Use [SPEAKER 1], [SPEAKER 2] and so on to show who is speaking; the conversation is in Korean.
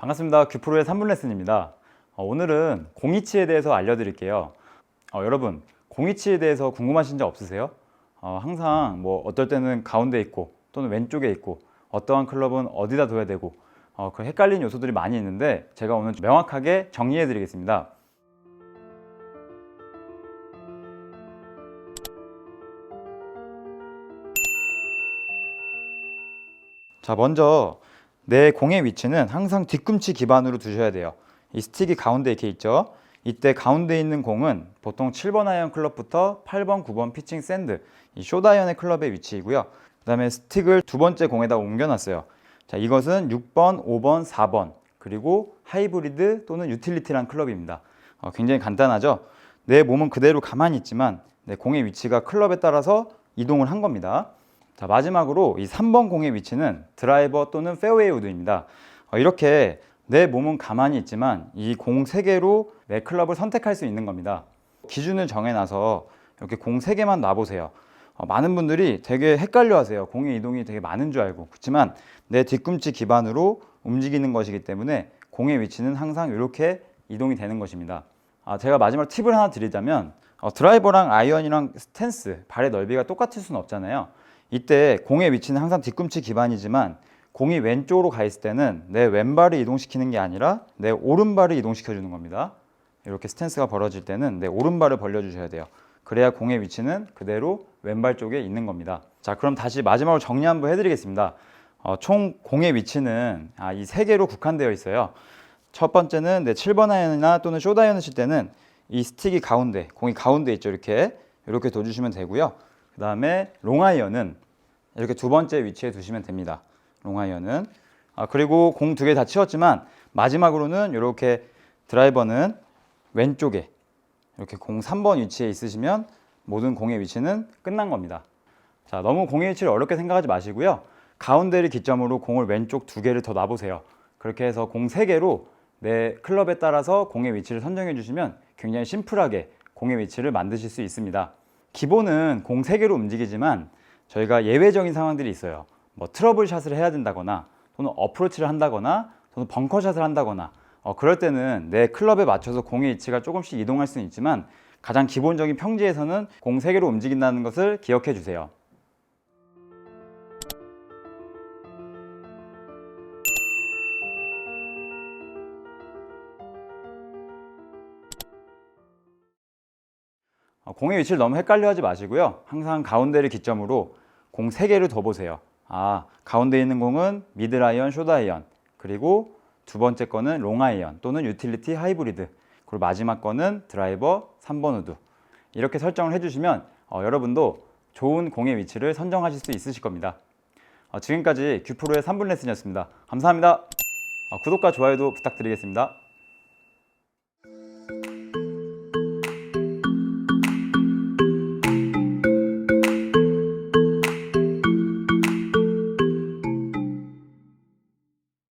[SPEAKER 1] 반갑습니다. 규프로의 3분 레슨입니다. 어, 오늘은 공이치에 대해서 알려드릴게요. 어, 여러분, 공이치에 대해서 궁금하신 적 없으세요? 어, 항상 뭐 어떨 때는 가운데 있고 또는 왼쪽에 있고 어떠한 클럽은 어디다 둬야 되고 어, 그 헷갈리는 요소들이 많이 있는데 제가 오늘 명확하게 정리해 드리겠습니다. 자, 먼저 내 공의 위치는 항상 뒤꿈치 기반으로 두셔야 돼요. 이 스틱이 가운데 이렇게 있죠. 이때 가운데 있는 공은 보통 7번 아이언 클럽부터 8번, 9번 피칭 샌드, 이 쇼다이언의 클럽의 위치이고요. 그 다음에 스틱을 두 번째 공에다 옮겨놨어요. 자, 이것은 6번, 5번, 4번 그리고 하이브리드 또는 유틸리티란 클럽입니다. 어, 굉장히 간단하죠. 내 몸은 그대로 가만히 있지만 내 공의 위치가 클럽에 따라서 이동을 한 겁니다. 자, 마지막으로 이 3번 공의 위치는 드라이버 또는 페어웨이 우드입니다. 어, 이렇게 내 몸은 가만히 있지만 이 공 3개로 내 클럽을 선택할 수 있는 겁니다. 기준을 정해놔서 이렇게 공 3개만 놔보세요. 어, 많은 분들이 되게 헷갈려 하세요. 공의 이동이 되게 많은 줄 알고. 그렇지만 내 뒤꿈치 기반으로 움직이는 것이기 때문에 공의 위치는 항상 이렇게 이동이 되는 것입니다. 아, 제가 마지막 팁을 하나 드리자면 어, 드라이버랑 아이언이랑 스탠스, 발의 넓이가 똑같을 수는 없잖아요. 이때 공의 위치는 항상 뒤꿈치 기반이지만 공이 왼쪽으로 가 있을 때는 내 왼발을 이동시키는 게 아니라 내 오른발을 이동시켜 주는 겁니다. 이렇게 스탠스가 벌어질 때는 내 오른발을 벌려 주셔야 돼요. 그래야 공의 위치는 그대로 왼발 쪽에 있는 겁니다. 자, 그럼 다시 마지막으로 정리 한번 해드리겠습니다. 어, 총 공의 위치는 아, 이 세 개로 국한되어 있어요. 첫 번째는 내 7번 아이언이나 또는 쇼다이언을 칠 때는 이 스틱이 가운데, 공이 가운데 있죠. 이렇게 이렇게 둬주시면 되고요. 그 다음에 롱 아이언은 이렇게 두 번째 위치에 두시면 됩니다. 롱아이언은 아, 그리고 공 두 개 다 치웠지만 마지막으로는 이렇게 드라이버는 왼쪽에 이렇게 공 3번 위치에 있으시면 모든 공의 위치는 끝난 겁니다. 자, 너무 공의 위치를 어렵게 생각하지 마시고요. 가운데를 기점으로 공을 왼쪽 두 개를 더 놔보세요. 그렇게 해서 공 세 개로 내 클럽에 따라서 공의 위치를 선정해 주시면 굉장히 심플하게 공의 위치를 만드실 수 있습니다. 기본은 공 세 개로 움직이지만 저희가 예외적인 상황들이 있어요. 뭐 트러블 샷을 해야 된다거나 또는 어프로치를 한다거나 또는 벙커 샷을 한다거나 어, 그럴 때는 내 클럽에 맞춰서 공의 위치가 조금씩 이동할 수는 있지만 가장 기본적인 평지에서는 공세 개로 움직인다는 것을 기억해 주세요. 어, 공의 위치를 너무 헷갈려 하지 마시고요. 항상 가운데를 기점으로 공 3개를 더 보세요. 아, 가운데 있는 공은 미드라이언, 쇼다이언, 그리고 두 번째 거는 롱아이언 또는 유틸리티 하이브리드, 그리고 마지막 거는 드라이버 3번 우드. 이렇게 설정을 해주시면 어, 여러분도 좋은 공의 위치를 선정하실 수 있으실 겁니다. 어, 지금까지 규프로의 3분 레슨이었습니다. 감사합니다. 어, 구독과 좋아요도 부탁드리겠습니다.